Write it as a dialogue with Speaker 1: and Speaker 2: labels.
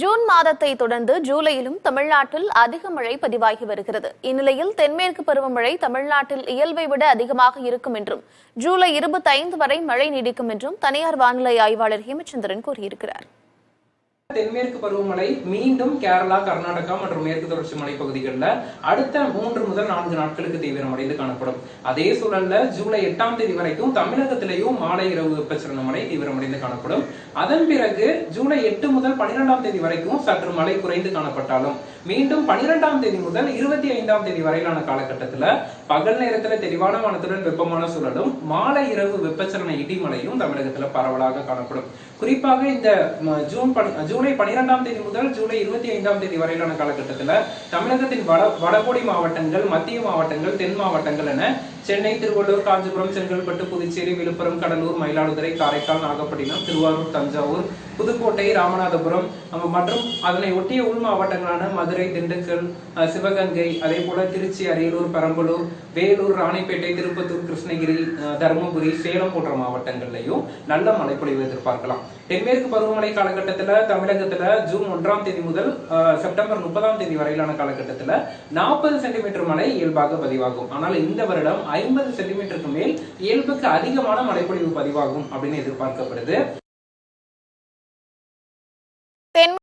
Speaker 1: June மாதத்தை தொடர்ந்து ஜூலையிலும் தமிழ்நாட்டில் அதிக மழை பதிவாகி வருகிறது. இந்நிலையில் தென்மேற்கு பருவமழை தமிழ்நாட்டில் இயல்பை விட அதிகமாக இருக்கும் என்றும் ஜூலை இருபத்தைந்து வரை மழை நீடிக்கும் என்றும் தனியார் வானிலை ஆய்வாளர் ஹேமச்சந்திரன் கூறியிருக்கிறார்.
Speaker 2: தென்மேற்கு பருவமழை மீண்டும் கேரளா கர்நாடகா மற்றும் மேற்கு தொடர்ச்சி மலைப்பகுதிகளில் அடுத்த மூன்று முதல் நான்கு நாட்களுக்கு தீவிரமடைந்து காணப்படும். அதே சூழல்ல ஜூலை எட்டாம் தேதி வரைக்கும் தமிழகத்திலேயும் மாலை இரவு வெப்பச்சலன மழை தீவிரமடைந்து காணப்படும். அதன் பிறகு ஜூலை எட்டு முதல் பனிரெண்டாம் தேதி வரைக்கும் சற்று மழை குறைந்து காணப்பட்டாலும் மீண்டும் பனிரெண்டாம் தேதி முதல் இருபத்தி ஐந்தாம் தேதி வரையிலான காலகட்டத்தில் பகல் நேரத்தில் தெளிவான வானத்துடன் வெப்பமான சூழலும் மாலை இரவு வெப்பச்சலன இடிமலையும் தமிழகத்தில் பரவலாக காணப்படும். குறிப்பாக இந்த ஜூன் ஜூலை பனிரெண்டாம் தேதி முதல் ஜூலை இருபத்தி ஐந்தாம் தேதி வரையிலான காலகட்டத்தில் தமிழகத்தின் வட வடகோடி மாவட்டங்கள் மத்திய மாவட்டங்கள் தென் மாவட்டங்கள் என சென்னை திருவள்ளூர் காஞ்சிபுரம் செங்கல்பட்டு புதுச்சேரி விழுப்புரம் கடலூர் மயிலாடுதுறை காரைக்கால் நாகப்பட்டினம் திருவாரூர் தஞ்சாவூர் புதுக்கோட்டை ராமநாதபுரம் மற்றும் அதனை ஒட்டிய உள் மாவட்டங்களான மதுரை திண்டுக்கல் சிவகங்கை அதே போல திருச்சி அரியலூர் பெரம்பலூர் வேலூர் ராணிப்பேட்டை திருப்பத்தூர் கிருஷ்ணகிரி தருமபுரி சேலம் போன்ற மாவட்டங்கள்லயும் நல்ல மழைப்பொழிவு எதிர்பார்க்கலாம். தென்மேற்கு பருவமழை காலகட்டத்தில் தமிழகத்தில் ஜூன் ஒன்றாம் தேதி முதல் செப்டம்பர் முப்பதாம் தேதி வரையிலான காலகட்டத்துல நாற்பது சென்டிமீட்டர் மழை இயல்பாக பதிவாகும். ஆனால் இந்த வருடம் ஐம்பது சென்டிமீட்டருக்கு மேல் இயல்புக்கு அதிகமான மழைப்பொழிவு பதிவாகும் அப்படின்னு எதிர்பார்க்கப்படுது.